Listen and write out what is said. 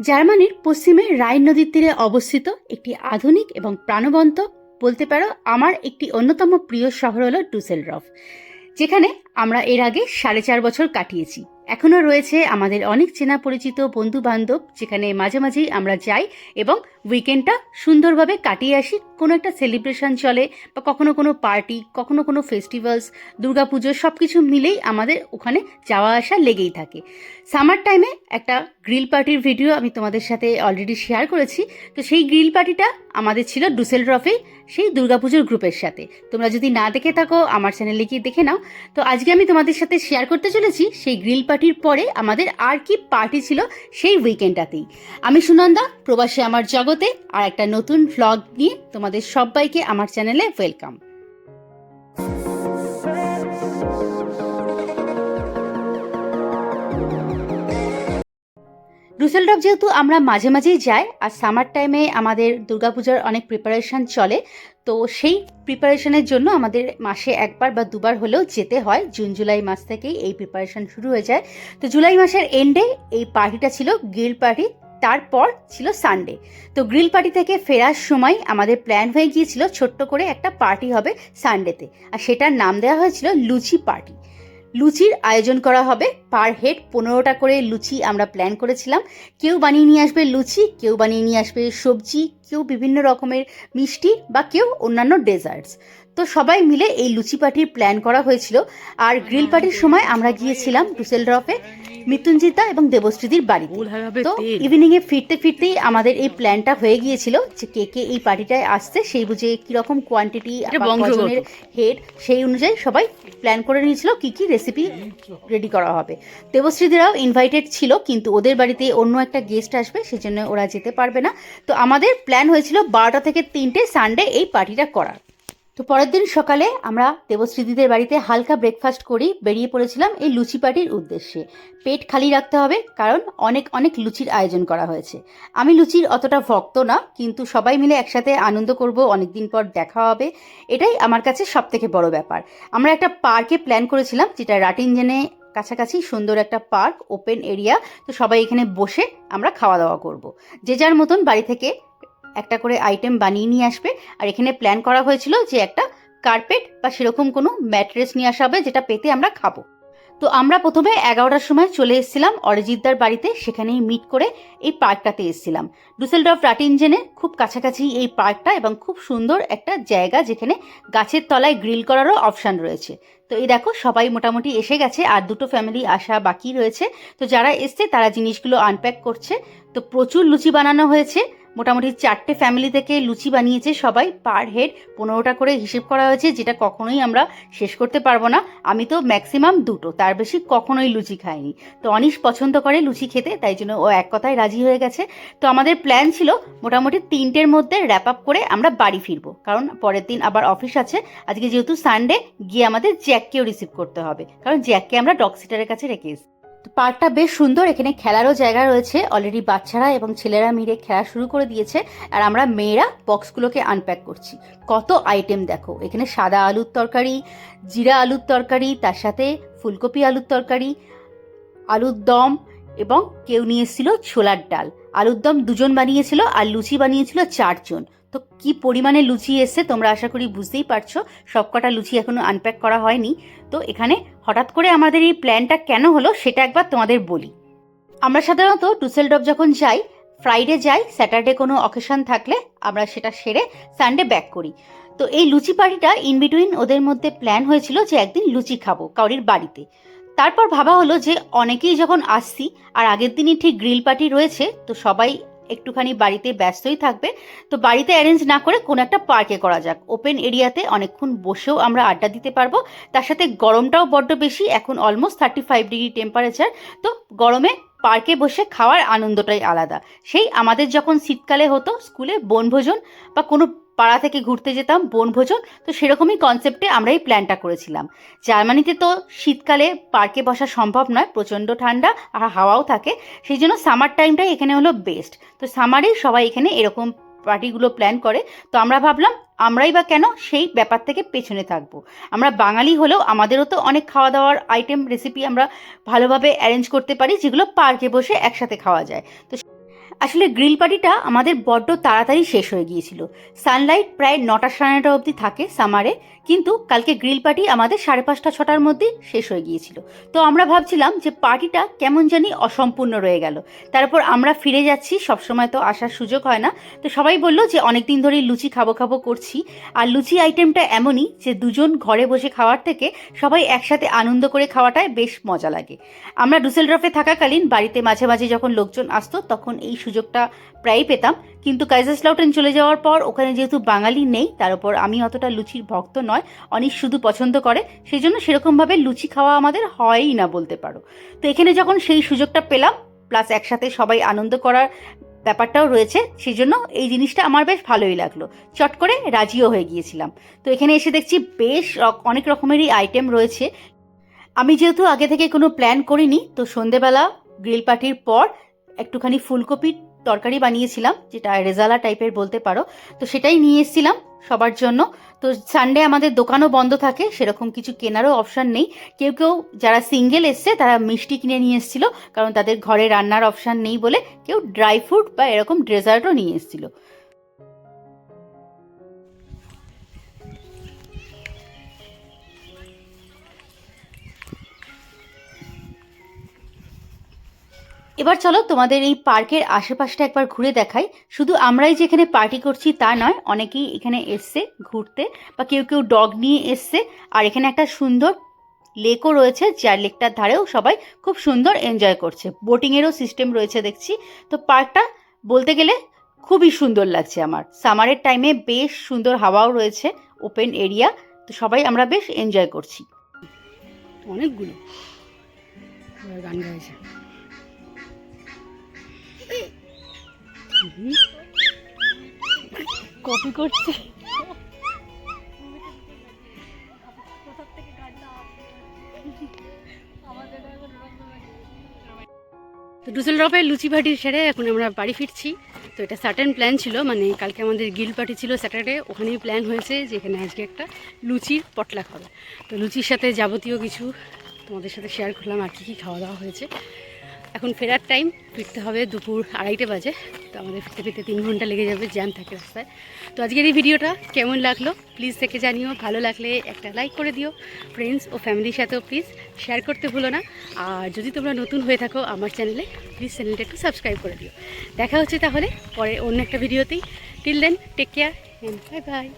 জার্মানির পশ্চিমে রাইন নদীর তীরে অবস্থিত একটি আধুনিক এবং প্রাণবন্ত, বলতে পারো আমার একটি অন্যতম প্রিয় শহর হলো ডুসেলরফ যেখানে আমরা এর আগে সাড়ে চার বছর কাটিয়েছি। এখনও রয়েছে আমাদের অনেক চেনা পরিচিত বন্ধু বান্ধব যেখানে মাঝে মাঝেই আমরা যাই এবং উইকেন্ডটা সুন্দরভাবে কাটিয়ে আসি। কোনো একটা সেলিব্রেশন চলে বা কখনো কোনো পার্টি কখনো কোনো ফেস্টিভ্যালস দুর্গাপুজো সব কিছু মিলেই আমাদের ওখানে যাওয়া আসা লেগেই থাকে। সামার টাইমে একটা গ্রিল পার্টির ভিডিও আমি তোমাদের সাথে অলরেডি শেয়ার করেছি। তো সেই গ্রিল পার্টিটা আমাদের ছিল ডুসেল ডুসেলড্রফে সেই দুর্গাপুজোর গ্রুপের সাথে। তোমরা যদি না দেখে থাকো, আমার চ্যানেলে গিয়ে দেখে নাও। তো আজকে আমি তোমাদের সাথে শেয়ার করতে চলেছি সেই গ্রিল পার্টির পরে আমাদের আর কি পার্টি ছিল সেই উইকেন্ডটাতেই আমি সুনন্দা, প্রবাসে আমার জগতে, আর একটা নতুন ভ্লগ নিয়ে তোমাদের সবাইকে আমার চ্যানেলে ওয়েলকাম ডুসেলডর্ফ যেহেতু আমরা মাঝে মাঝেই যাই, আর সামার টাইমে আমাদের দুর্গাপূজার অনেক প্রিপারেশন চলে, তো সেই প্রিপারেশনের জন্য আমাদের মাসে একবার বা দুবার হলেও যেতে হয়। জুন জুলাই মাস থেকেই এই প্রিপারেশন শুরু হয়ে যায়। তো জুলাই মাসের এন্ডে এই পার্টিটা ছিল গ্রিল পার্টি তারপর ছিল সানডে তো গ্রিল পার্টি থেকে ফেরার সময় আমাদের প্ল্যান হয়ে গিয়েছিল ছোট্ট করে একটা পার্টি হবে সানডেতে আর সেটার নাম দেওয়া হয়েছিল লুচি পার্টি লুচির আয়োজন করা হবে। পার হেড পনেরোটা করে লুচি আমরা প্ল্যান করেছিলাম। কেউ বানিয়ে নিয়ে আসবে লুচি কেউ বানিয়ে নিয়ে আসবে সবজি কেউ বিভিন্ন রকমের মিষ্টি বা কেউ অন্যান্য ডেজার্টস তো সবাই মিলে এই লুচি পার্টির প্ল্যান করা হয়েছিল। আর গ্রিল পার্টির সময় আমরা গিয়েছিলাম ডুসেলড্রফে মৃত্যুঞ্জিতা এবং দেবশ্রীদির বাড়িতে। তো ইভিনিং এ ফিরতে ফিরতেই আমাদের এই প্ল্যানটা হয়ে গিয়েছিল যে কে কে এই পার্টিটায় আসছে সেই বুঝে কীরকম কোয়ান্টিটি বংশগত। হেড সেই অনুযায়ী সবাই প্ল্যান করে নিয়েছিল কি কি রেসিপি রেডি করা হবে। দেবশ্রীদেরাও ইনভাইটেড ছিল কিন্তু ওদের বাড়িতে অন্য একটা গেস্ট আসবে সেজন্য ওরা যেতে পারবে না। তো আমাদের প্ল্যান হয়েছিল বারোটা থেকে তিনটে সানডে এই পার্টিটা করার। তো পরের দিন সকালে আমরা দেবশ্রীদিদের বাড়িতে হালকা ব্রেকফাস্ট করেই বেরিয়ে পড়েছিলাম এই লুচি পার্টির উদ্দেশ্যে। পেট খালি রাখতে হবে, কারণ অনেক অনেক লুচির আয়োজন করা হয়েছে। আমি লুচির অতটা ভক্ত না, কিন্তু সবাই মিলে একসাথে আনন্দ করব অনেক দিন পর দেখা হবে। এটাই আমার কাছে সব থেকে বড় ব্যাপার। আমরা একটা পার্কে প্ল্যান করেছিলাম, যেটা রাটিনজেনে কাছাকাছি সুন্দর একটা পার্ক ওপেন এরিয়া তো সবাই এখানে বসে আমরা খাওয়া দাওয়া করব। যে যার মতন বাড়ি থেকে একটা করে আইটেম বানিয়ে নিয়ে আসবে। আর এখানে প্ল্যান করা হয়েছিল যে একটা কার্পেট বা সেরকম কোনো ম্যাট্রেস নিয়ে আসা হবে যেটা পেতে আমরা খাব। তো আমরা প্রথমে এগারোটার সময় চলে এসেছিলাম অরিজিৎদার বাড়িতে, সেখানেই মিট করে এই পার্কটাতে এসেছিলাম। ডুসেলডর্ফ রাটিনজেনে খুব কাছাকাছি এই পার্কটা এবং খুব সুন্দর একটা জায়গা যেখানে গাছের তলায় গ্রিল করারও অপশান রয়েছে। তো এই দেখো, সবাই মোটামুটি এসে গেছে, আর দুটো ফ্যামিলি আসা বাকি রয়েছে। তো যারা এসছে, তারা জিনিসগুলো আনপ্যাক করছে। তো প্রচুর লুচি বানানো হয়েছে। মোটামুটি চারটে ফ্যামিলি থেকে লুচি বানিয়েছে সবাই পার হেড পনেরোটা করে হিসেব করা হয়েছে, যেটা কখনোই আমরা শেষ করতে পারব না। আমি তো ম্যাক্সিমাম দুটো, তার বেশি কখনোই লুচি খাইনি। তো অনিশ পছন্দ করে লুচি খেতে, তাই জন্য ও এক কথায় রাজি হয়ে গেছে। তো আমাদের প্ল্যান ছিল মোটামুটি তিনটের মধ্যে র্যাপ আপ করে আমরা বাড়ি ফিরবো, কারণ পরের দিন আবার অফিস আছে। আজকে যেহেতু সানডে গিয়ে আমাদের জ্যাককেও রিসিভ করতে হবে, কারণ জ্যাককে আমরা ডগ সিটারের কাছে রেখে এসেছি। পার্কটা বেশ সুন্দর, এখানে খেলারও জায়গা রয়েছে। অলরেডি বাচ্চারা এবং ছেলেরা মিলে খেলা শুরু করে দিয়েছে আর আমরা মেয়েরা বক্সগুলোকে আনপ্যাক করছি। কত আইটেম দেখো, এখানে সাদা আলুর তরকারি, জিরা আলুর তরকারি, তার সাথে ফুলকপি আলুর তরকারি, আলুর দম এবং কেউ নিয়ে এসেছিল ছোলার ডাল। আলুর দম দুজন বানিয়েছিল আর লুচি বানিয়েছিল চারজন। তো কি পরিমাণে লুচি এসছে তোমরা আশা করি বুঝতেই পারছ। সবকটা লুচি এখনও আনপ্যাক করা হয়নি। তো এখানে হঠাৎ করে আমাদের এই প্ল্যানটা কেন হলো সেটা একবার তোমাদের বলি। আমরা সাধারণত ডুসেলডপ যখন যাই ফ্রাইডে যাই স্যাটারডে কোনো অকেশন থাকলে আমরা সেটা সেরে সানডে ব্যাক করি। তো এই লুচি পার্টিটা ইন বিটুইন ওদের মধ্যে প্ল্যান হয়েছিল যে একদিন লুচি খাব কাউরির বাড়িতে। তারপর ভাবা হলো যে অনেকেই যখন আসছি, আর আগের দিনই ঠিক গ্রিল পার্টি রয়েছে, তো সবাই একটুখানি বাড়িতে ব্যস্তই থাকবে। তো বাড়িতে অ্যারেঞ্জ না করে কোনো একটা পার্কে করা যাক। ওপেন এরিয়াতে অনেকক্ষণ বসেও আমরা আড্ডা দিতে পারব। তার সাথে গরমটাও বড্ড বেশি, এখন almost thirty five degree temperature তো গরমে পার্কে বসে খাওয়ার আনন্দটাই আলাদা। সেই আমাদের যখন শীতকালে হতো, স্কুলে বনভোজন বা কোনো পাড়া থেকে ঘুরতে যেতাম, বনভোজন, তো সেরকমই কনসেপ্টে আমরা এই প্ল্যানটা করেছিলাম। জার্মানিতে তো শীতকালে পার্কে বসা সম্ভব নয়, প্রচণ্ড ঠান্ডা আর হাওয়াও থাকে, সেই জন্য সামার টাইমটাই এখানে হলো বেস্ট তো সামারেই সবাই এখানে এরকম পার্টিগুলো প্ল্যান করে, তো আমরা ভাবলাম, আমরাই বা কেন সেই ব্যাপার থেকে পেছনে থাকব। আমরা বাঙালি হলেও আমাদেরও তো অনেক খাওয়া দাওয়ার আইটেম রেসিপি আমরা ভালোভাবে অ্যারেঞ্জ করতে পারি, যেগুলো পার্কে বসে একসাথে খাওয়া যায়। তো আসলে গ্রিল পার্টিটা আমাদের বড্ড তাড়াতাড়ি শেষ হয়ে গিয়েছিল। সানলাইট প্রায় নটা সাড়ে নটা অবধি থাকে সামারে, কিন্তু কালকে গ্রিল পার্টি আমাদের সাড়ে পাঁচটা, ছটার মধ্যেই শেষ হয়ে গিয়েছিল। তো আমরা ভাবছিলাম যে পার্টিটা কেমন জানি অসম্পূর্ণ রয়ে গেল। তারপর আমরা ফিরে যাচ্ছি, সবসময় তো আসার সুযোগ হয় না। তো সবাই বলল যে অনেক দিন ধরেই লুচি খাব খাব করছি। আর লুচি আইটেমটা এমনই যে দুজন ঘরে বসে খাওয়ার থেকে সবাই একসাথে আনন্দ করে খাওয়াটায় বেশ মজা লাগে। আমরা ডুসেলড্রফে থাকাকালীন বাড়িতে মাঝে মাঝে যখন লোকজন আসতো, তখন এই সুযোগটা প্রায়ই পেতাম। কিন্তু কাইজারস্লাউটেন চলে যাওয়ার পর ওখানে যেহেতু বাঙালি নেই, তার উপর আমি অতটা লুচির ভক্ত নয় অনেক শুধু পছন্দ করে। সেই জন্য সেরকমভাবে লুচি খাওয়া আমাদের হয়ই না বলতে পারো। তো এখানে যখন সেই সুযোগটা পেলাম প্লাস একসাথে সবাই আনন্দ করার ব্যাপারটাও রয়েছে সেই জন্য এই জিনিসটা আমার বেশ ভালোই লাগল। চট করে রাজিও হয়ে গিয়েছিলাম। তো এখানে এসে দেখছি বেশ অনেক রকমেরই আইটেম রয়েছে। আমি যেহেতু আগে থেকে কোনো প্ল্যান করিনি, তো সন্ধেবেলা গ্রিল পার্টির পর একটুখানি ফুলকপির তরকারি বানিয়েছিলাম, যেটা রেজালা টাইপের বলতে পারো। তো সেটাই নিয়ে এসেছিলাম সবার জন্য। তো সানডে আমাদের দোকানও বন্ধ থাকে, সেরকম কিছু কেনারও অপশান নেই। কেউ কেউ যারা সিঙ্গেল এসছে, তারা মিষ্টি কিনে নিয়ে এসেছিল, কারণ তাদের ঘরে রান্নার অপশান নেই বলে কেউ ড্রাই ফ্রুট বা এরকম ডেজার্টও নিয়ে এসেছিল। এবার চলো তোমাদের এই পার্কের আশেপাশটা একবার ঘুরে দেখাই। শুধু আমরাই যে এখানে পার্টি করছি তা নয়, অনেকেই এখানে এসছে ঘুরতে বা কেউ কেউ ডগ নিয়ে এসছে। আর এখানে একটা সুন্দর লেকও রয়েছে, যার লেকটার ধারেও সবাই খুব সুন্দর এনজয় করছে। বোটিংয়েরও সিস্টেম রয়েছে দেখছি। তো পার্কটা বলতে গেলে খুবই সুন্দর লাগছে আমার। সামারের টাইমে বেশ সুন্দর হাওয়াও রয়েছে ওপেন এরিয়া তো সবাই আমরা বেশ এনজয় করছি। অনেকগুলো। গান গাইছে কপি করছে। তো ডুসেলড্রপে লুচি পার্টি সেরে এখন আমরা বাড়ি ফিরছি। তো এটা সার্টেন প্ল্যান ছিল মানে কালকে আমাদের গিল পার্টি ছিল স্যাটারডে ওখানেই প্ল্যান হয়েছে যে এখানে আজকে একটা লুচির পটলাক হবে তো লুচির সাথে যাবতীয় কিছু তোমাদের সাথে শেয়ার করলাম আর কী কী খাওয়া দাওয়া হয়েছে। এখন ফেরার টাইম ফিরতে হবে দুপুর আড়াইটে বাজে, তো আমাদের ফিরতে ফিরতে তিন ঘণ্টা লেগে যাবে জ্যাম থাকে রাস্তায়। তো আজকের এই ভিডিওটা কেমন লাগল? প্লিজ থেকে জানিও, ভালো লাগলে একটা লাইক করে দিও। ফ্রেন্ডস ও ফ্যামিলির সাথেও প্লিজ শেয়ার করতে ভুলো না। আর যদি তোমরা নতুন হয়ে থাকো আমার চ্যানেলে প্লিজ চ্যানেলটা একটু সাবস্ক্রাইব করে দিও। দেখা হচ্ছে তাহলে পরে অন্য একটা ভিডিওতেই till then take care bye bye